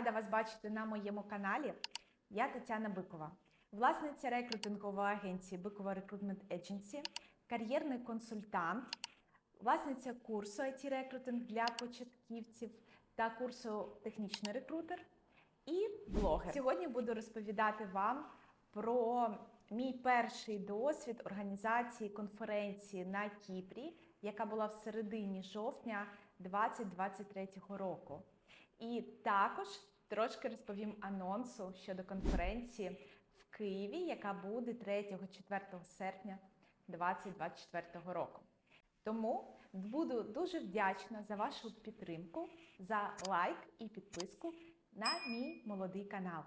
Рада вас бачити на моєму каналі. Я Тетяна Бикова, власниця рекрутингової агенції Бикова Recruitment Agency, кар'єрний консультант, власниця курсу IT рекрутинг для початківців та курсу технічний рекрутер і блогер. Сьогодні буду розповідати вам про мій перший досвід організації конференції на Кіпрі, яка була в середині жовтня 2023 року. І також трошки розповім анонсу щодо конференції в Києві, яка буде 3-4 серпня 2024 року. Тому буду дуже вдячна за вашу підтримку, за лайк і підписку на мій молодий канал.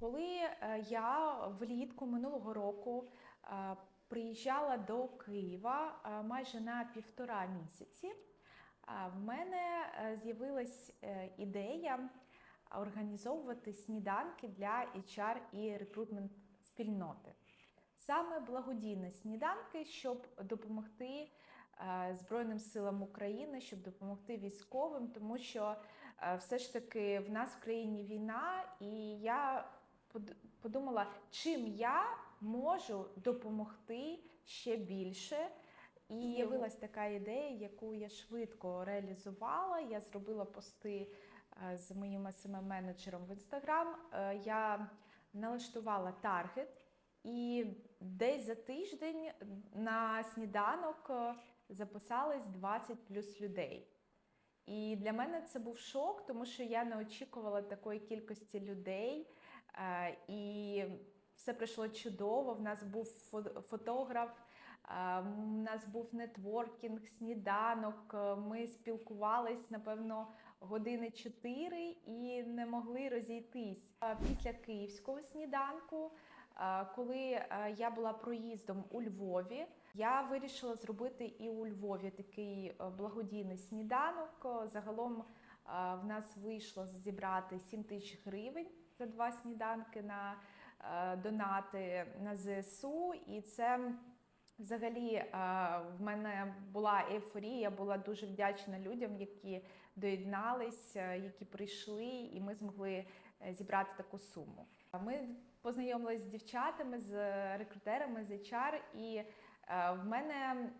Коли е, я влітку минулого року е, приїжджала до Києва е, майже на півтора місяці, в мене з'явилась ідея організовувати сніданки для HR і рекрутмент спільноти. Саме благодійні сніданки, щоб допомогти Збройним силам України, щоб допомогти військовим, тому що все ж таки в нас в країні війна, і я подумала, чим я можу допомогти ще більше. І з'явилась така ідея, яку я швидко реалізувала. Я зробила пости е, з моїм smm менеджером в інстаграм. Я налаштувала таргет, і десь за тиждень на сніданок е, записались 20 плюс людей. І для мене це був шок, тому що я не очікувала такої кількості людей. Е, і все пройшло чудово. В нас був фотограф, е, у нас був нетворкінг, сніданок. е, Ми спілкувались, напевно, години чотири і не могли розійтись. Е, Після київського сніданку, е, коли е, я була проїздом у Львові, я вирішила зробити і у Львові такий е, благодійний сніданок. Е, Загалом е, в нас вийшло зібрати 7 тисяч гривень за два сніданки на е, донати на ЗСУ, і це взагалі е, в мене була ейфорія. Я була дуже вдячна людям, які доєднались, е, які прийшли, і ми змогли е, зібрати таку суму. Ми познайомилися з дівчатами, з рекрутерами, з HR, і в мене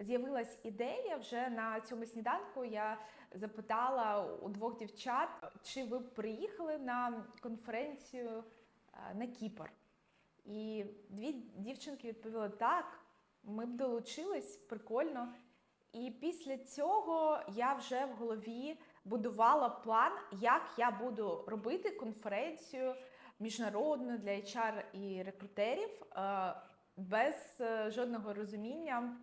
З'явилась ідея вже на цьому сніданку. Я запитала у двох дівчат, чи ви приїхали на конференцію на Кіпр. І дві дівчинки відповіли так, ми б долучились, прикольно. І після цього я вже в голові будувала план, як я буду робити конференцію міжнародну для HR і рекрутерів е, без е, жодного розуміння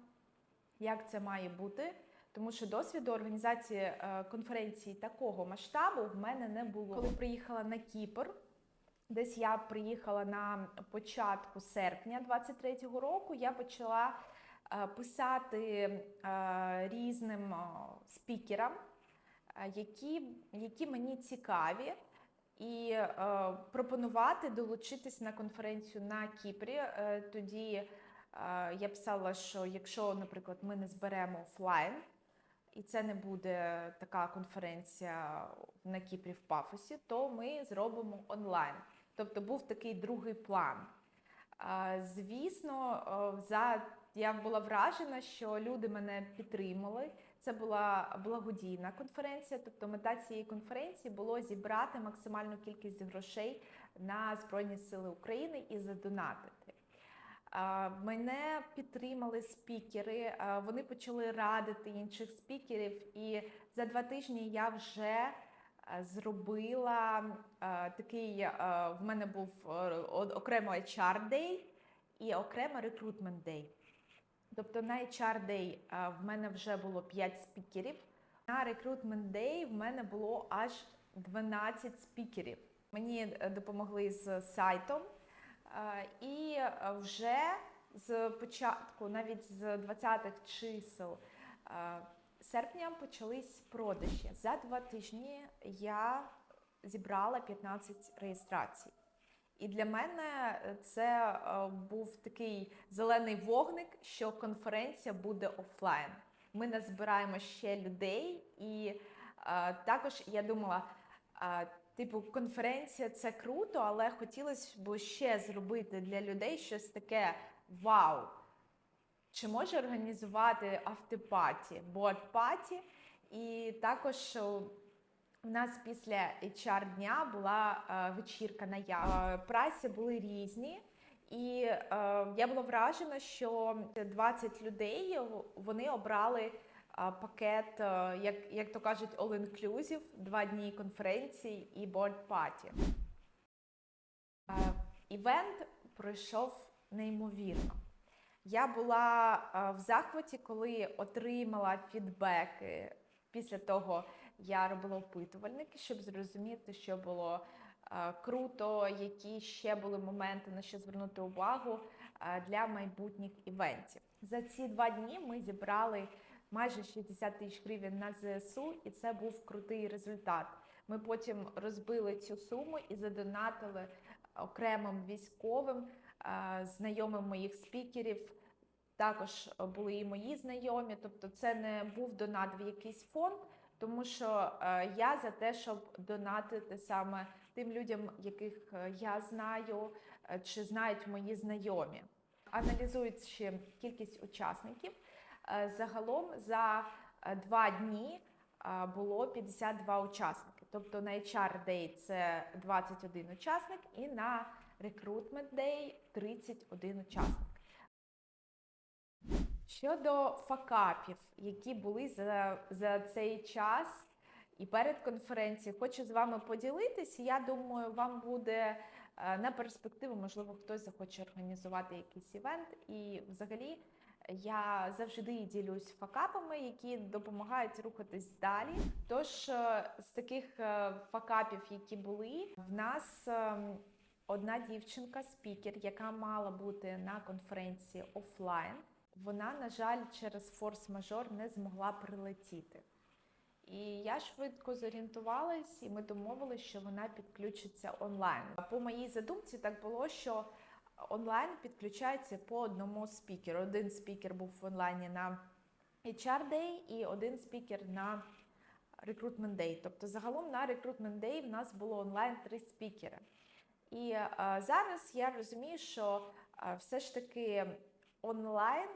як це має бути, тому що досвіду організації е, конференції такого масштабу в мене не було. Коли приїхала на Кіпр, десь я приїхала на початку серпня 23-го року, я почала е, писати е, різним спікерам, які, які мені цікаві. І е, пропонувати долучитись на конференцію на Кіпрі. Е, тоді я писала, що якщо, наприклад, ми не зберемо офлайн, і це не буде така конференція на Кіпрі в Пафосі, то ми зробимо онлайн. Тобто був такий другий план. Звісно, за я була вражена, що люди мене підтримали. Це була благодійна конференція. Тобто, мета цієї конференції було зібрати максимальну кількість грошей на Збройні Сили України і задонатити. Мене підтримали спікери, вони почали радити інших спікерів, і за два тижні я вже зробила такий. В мене був окремо HR Day і окремо Recruitment Day. Тобто на HR Day в мене вже було 5 спікерів. На Recruitment Day в мене було аж 12 спікерів. Мені допомогли з сайтом. І вже з початку, навіть з 20-х чисел серпня почались продажі. За два тижні я зібрала 15 реєстрацій. І для мене це був такий зелений вогник, що конференція буде офлайн. Ми назбираємо ще людей, і А, Також я думала, а, типу, конференція це круто, але хотілося б ще зробити для людей щось таке вау. Чи може організувати автопаті, борд-паті? І також у нас після HR дня була е, вечірка на я. Прайси були різні. І е, я була вражена, що 20 людей вони обрали е, пакет, е, як, як то кажуть, all-inclusive, два дні конференції і борд-паті. Е, Івент пройшов неймовірно. Я була е, в захваті, коли отримала фідбеки. Після того я робила опитувальники, щоб зрозуміти, що було е, круто, які ще були моменти, на що звернути увагу е, для майбутніх івентів. За ці два дні ми зібрали майже 60 тисяч гривень на ЗСУ, і це був крутий результат. Ми потім розбили цю суму і задонатили окремим військовим, знайомим моїх спікерів. Також були і мої знайомі, тобто це не був донат в якийсь фонд, тому що е, я за те, щоб донатити саме тим людям, яких е, я знаю е, чи знають мої знайомі. Аналізуючи кількість учасників, загалом за два дні було 52 учасники. Тобто на HR Day це 21 учасник, і на Recruitment Day 31 учасник. Щодо факапів, які були за, за цей час і перед конференцією, хочу з вами поділитися. Я думаю, вам буде е, на перспективу, можливо, хтось захоче організувати якийсь івент. І взагалі я завжди ділюсь факапами, які допомагають рухатись далі. Тож е, з таких е, факапів, які були, в нас ем, одна дівчинка, спікер, яка мала бути на конференції офлайн. Вона, на жаль, через форс-мажор не змогла прилетіти. І я швидко зорієнтувалась, і ми домовилися, що вона підключиться онлайн. По моїй задумці так було, що онлайн підключається по одному спікеру. Один спікер був в онлайні на HR Day і один спікер на Recruitment Day. Тобто, загалом на Recruitment Day в нас було онлайн три спікери. І е, зараз я розумію, що е, все ж таки онлайн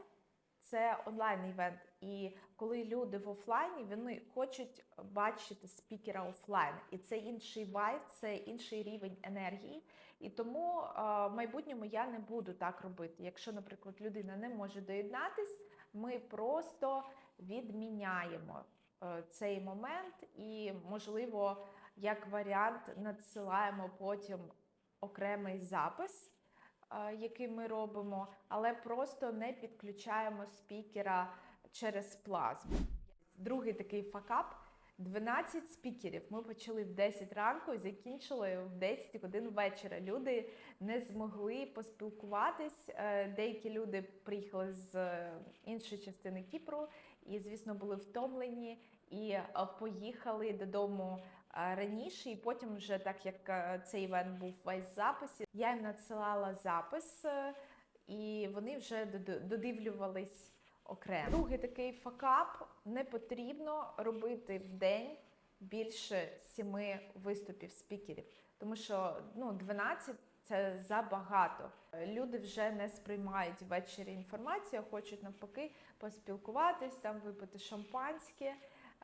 це онлайн івент. І коли люди в офлайні, вони хочуть бачити спікера офлайн. І це інший вайб, це інший рівень енергії. І тому е, в майбутньому я не буду так робити. Якщо, наприклад, людина не може доєднатись, ми просто відміняємо е, цей момент і, можливо, як варіант, надсилаємо потім окремий запис е, який ми робимо, але просто не підключаємо спікера через плазму. Другий такий факап. 12 спікерів. Ми почали в 10 ранку і закінчили в 10 годин вечора. Люди не змогли поспілкуватись. Е, Деякі люди приїхали з е, іншої частини Кіпру і, звісно, були втомлені і е, поїхали додому раніше. І потім, вже так як цей івент був весь записі, я їм надсилала запис, і вони вже дод- додивлювались окремо. Другий такий факап не потрібно робити в день більше сіми виступів спікерів, тому що ну 12 це забагато. Люди вже не сприймають ввечері інформацію, хочуть навпаки поспілкуватись, там випити шампанське.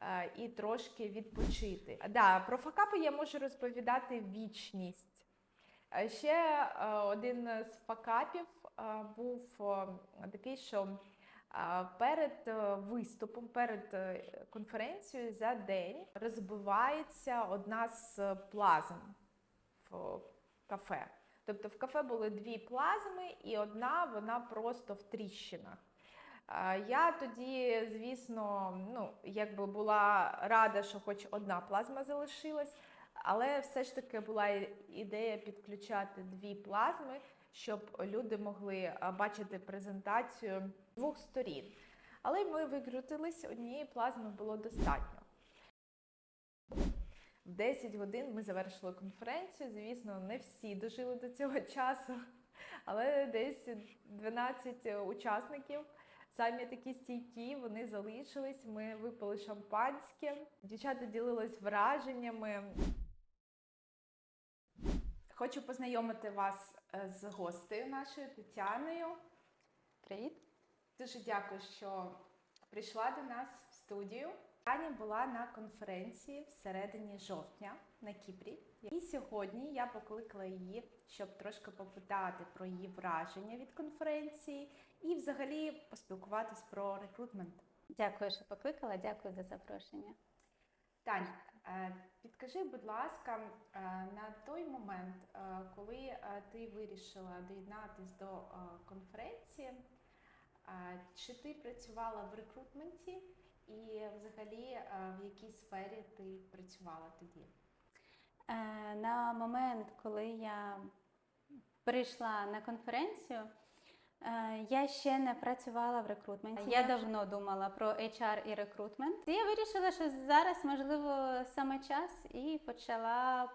е, І трошки відпочити. Да, про факапи я можу розповідати вічність. Е, Ще е, один з факапів був такий, що Перед е, виступом, перед е, конференцією за день розбивається одна з плазм в кафе. Тобто в кафе були дві плазми, і одна вона просто в тріщинах. Я тоді, звісно, ну, якби була рада, що хоч одна плазма залишилась, але все ж таки була ідея підключати дві плазми, щоб люди могли бачити презентацію двох сторін. Але ми викрутились, однієї плазми було достатньо. В 10 годин ми завершили конференцію. Звісно, не всі дожили до цього часу, але десь 12 учасників самі такі стійкі, вони залишились. Ми випили шампанське. Дівчата ділились враженнями. Хочу познайомити вас е, з гостею нашою Тетяною. Привіт. Дуже дякую, що прийшла до нас в студію. Таня була на конференції всередині жовтня на Кіпрі. І сьогодні я покликала її, щоб трошки попитати про її враження від конференції і взагалі поспілкуватись про рекрутмент. Дякую, що покликала. Дякую за запрошення. Тань, підкажи, будь ласка, е, на той момент, е, коли е, ти вирішила доєднатись до е, конференції, е, чи ти працювала в рекрутменті і взагалі е, в якій сфері ти працювала тоді? Е, На момент, коли я прийшла на конференцію, е, я ще не працювала в рекрутменті. Я давно думала про HR і рекрутмент. Я вирішила, що зараз можливо саме час і почала,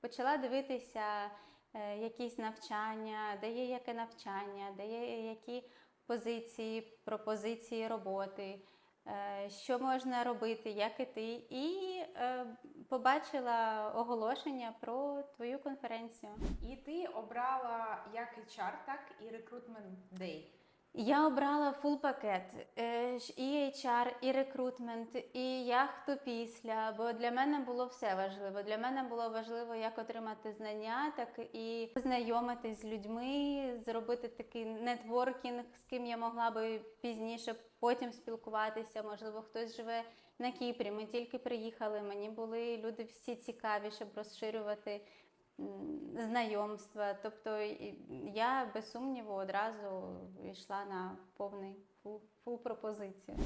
почала дивитися е, якісь навчання, де є яке навчання, де є які позиції, пропозиції роботи. Е, Що можна робити, як іти, і е, побачила оголошення про твою конференцію. І ти обрала як HR, так і рекрутмент Day. Я обрала фул пакет е, і HR, і рекрутмент, і як хто після. Бо для мене було все важливо. Для мене було важливо як отримати знання, так і познайомитись з людьми, зробити такий нетворкінг, з ким я могла би пізніше потім спілкуватися. Можливо, хтось живе на Кіпрі. Ми тільки приїхали. Мені були люди всі цікаві, щоб розширювати знайомства. Тобто я без сумніву одразу йшла на повний фул, пропозицію.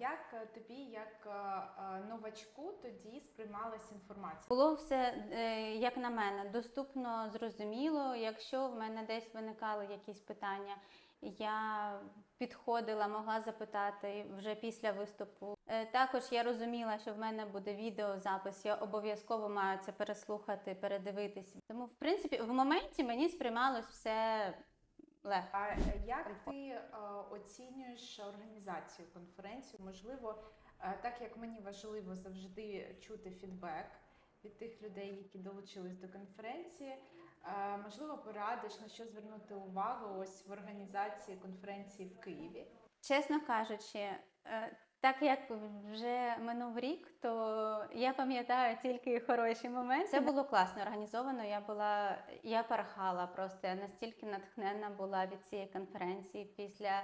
Як тобі, як е, е, новачку, тоді сприймалась інформація? Було все, е, як на мене, доступно, зрозуміло. Якщо в мене десь виникали якісь питання, я підходила, могла запитати вже після виступу. Е, Також я розуміла, що в мене буде відеозапис, я обов'язково маю це переслухати, передивитися. Тому, в принципі, в моменті мені сприймалось все легко. А як ти е, оцінюєш організацію конференції? Можливо, е, так як мені важливо завжди чути фідбек від тих людей, які долучились до конференції. Е, Можливо, порадиш на що звернути увагу ось в організації конференції в Києві. Чесно кажучи, е, так як вже минув рік, то я пам'ятаю тільки хороші моменти. Це було класно організовано. Я була, я пархала просто. Я настільки натхнена була від цієї конференції. Після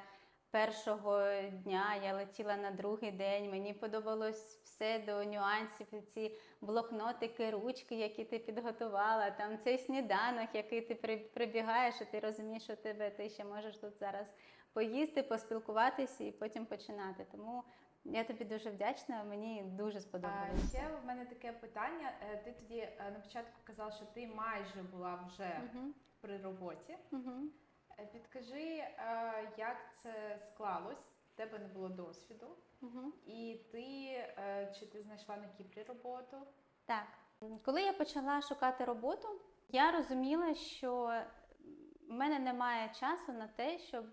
першого дня я летіла на другий день. Мені подобалось все до нюансів. Ці блокнотики, ручки, які ти підготувала. Там цей сніданок, який ти при- прибігаєш, і ти розумієш, що тебе ти ще можеш тут зараз поїсти, поспілкуватися і потім починати. Тому я тобі дуже вдячна. Мені дуже сподобалося. ще в мене таке питання. Е, Ти тоді е, на початку казала, що ти майже була вже Мгм, при роботі. мгм. Е, Підкажи, е, як це склалось? В тебе не було досвіду, Мгм. і ти е, чи ти знайшла на Кіпрі роботу? Так, коли я почала шукати роботу, я розуміла, що в мене немає часу на те, щоб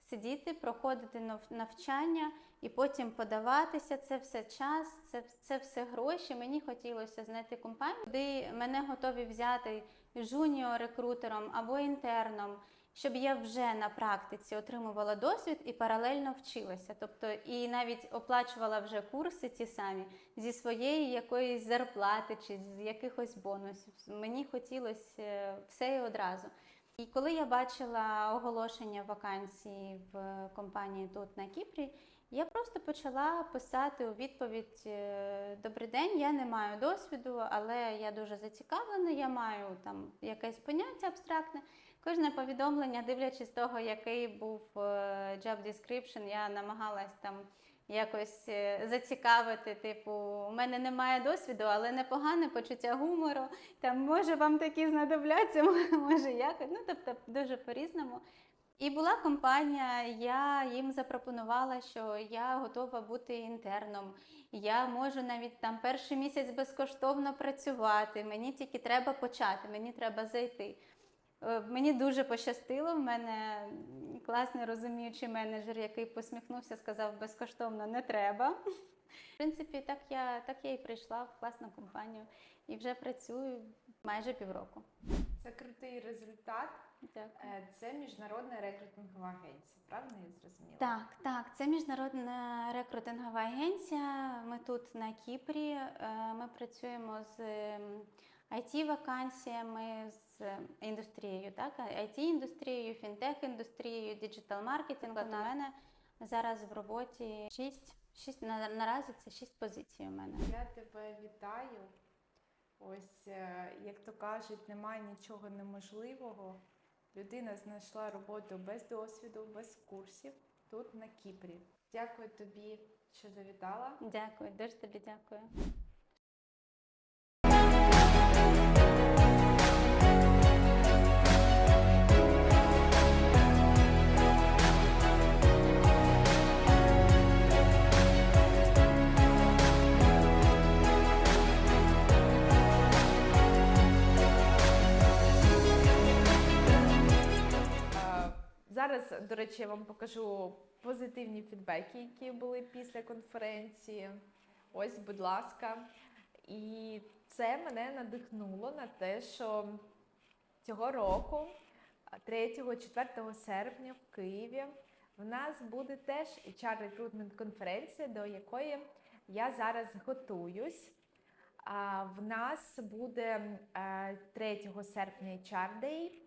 сидіти, проходити нав- навчання і потім подаватися. Це все час, це, це все гроші. Мені хотілося знайти компанію, де мене готові взяти жуніор-рекрутером або інтерном. Щоб я вже на практиці отримувала досвід і паралельно вчилася, тобто і навіть оплачувала вже курси ті самі зі своєї якоїсь зарплати чи з якихось бонусів. Мені хотілося е, все і одразу. І коли я бачила оголошення вакансії в компанії тут на Кіпрі, я просто почала писати у відповідь: е, Добрий день, я не маю досвіду, але я дуже зацікавлена, я маю там якесь поняття абстрактне. Кожне повідомлення, дивлячись того, який був е, job description, я намагалась там якось е, зацікавити. Типу, у мене немає досвіду, але непогане почуття гумору. Там може вам такі знадобляться, може якось. Ну тобто дуже по-різному. І була компанія, я їм запропонувала, що я готова бути інтерном. Я можу навіть там перший місяць безкоштовно працювати. Мені тільки треба почати, мені треба зайти. Е, Мені дуже пощастило. В мене класний розуміючий менеджер, який посміхнувся, сказав, безкоштовно не треба. В принципі, так я, так я і прийшла в класну компанію і вже працюю майже півроку. Це крутий результат. Дякую. Е, Це міжнародна рекрутингова агенція, правильно я зрозуміла? Так, так, це міжнародна рекрутингова агенція. Ми тут на Кіпрі. Е, Ми працюємо з it вакансіями з індустрією, так, it індустрією, фінтех індустрією, діджитал маркетингу. У мене зараз в роботі 6, 6 наразі це 6 позицій у мене. Я тебе вітаю. Ось, е, як то кажуть, немає нічого неможливого. Людина знайшла роботу без досвіду, без курсів тут на Кіпрі. Дякую тобі, що завітала. Дякую, дуже тобі дякую. Зараз, до речі, я вам покажу позитивні фідбеки, які були після конференції. Ось, будь ласка. І це мене надихнуло на те, що цього року, 3-4 серпня в Києві, в нас буде теж HR Recruitment конференція, до якої я зараз готуюсь. В нас буде е, 3 серпня HR Day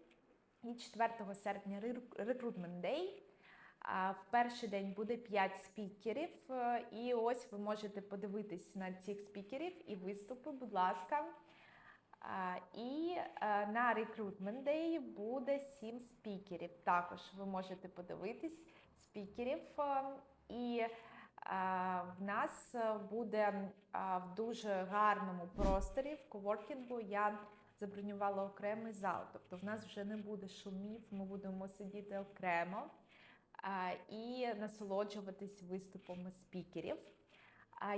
і 4 серпня Re- Recruitment Day. В перший день буде 5 спікерів, і ось ви можете подивитись на цих спікерів і виступи, будь ласка. І е, на Recruitment Day буде 7 спікерів. Також ви можете подивитись спікерів. е, І е, в нас буде в дуже гарному просторі в коворкінгу. Я забронювала окремий зал. Тобто в нас вже не буде шумів, ми будемо сидіти окремо і насолоджуватись виступами спікерів.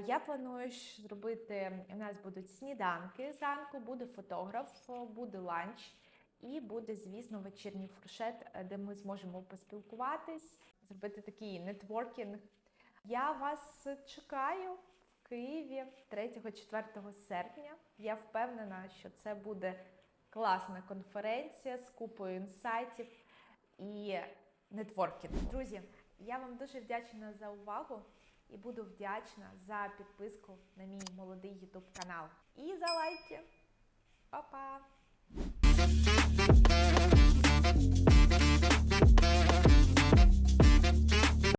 Я планую зробити. У нас будуть сніданки зранку, буде фотограф, буде ланч і буде, звісно, вечірній фуршет, е, де ми зможемо поспілкуватись, зробити такий нетворкінг. Я вас чекаю в Києві 3-4 серпня. Я впевнена, що це буде класна конференція з купою інсайтів і нетворкінг. Друзі, я вам дуже вдячна за увагу і буду вдячна за підписку на мій молодий YouTube канал. І за лайки. Па-па!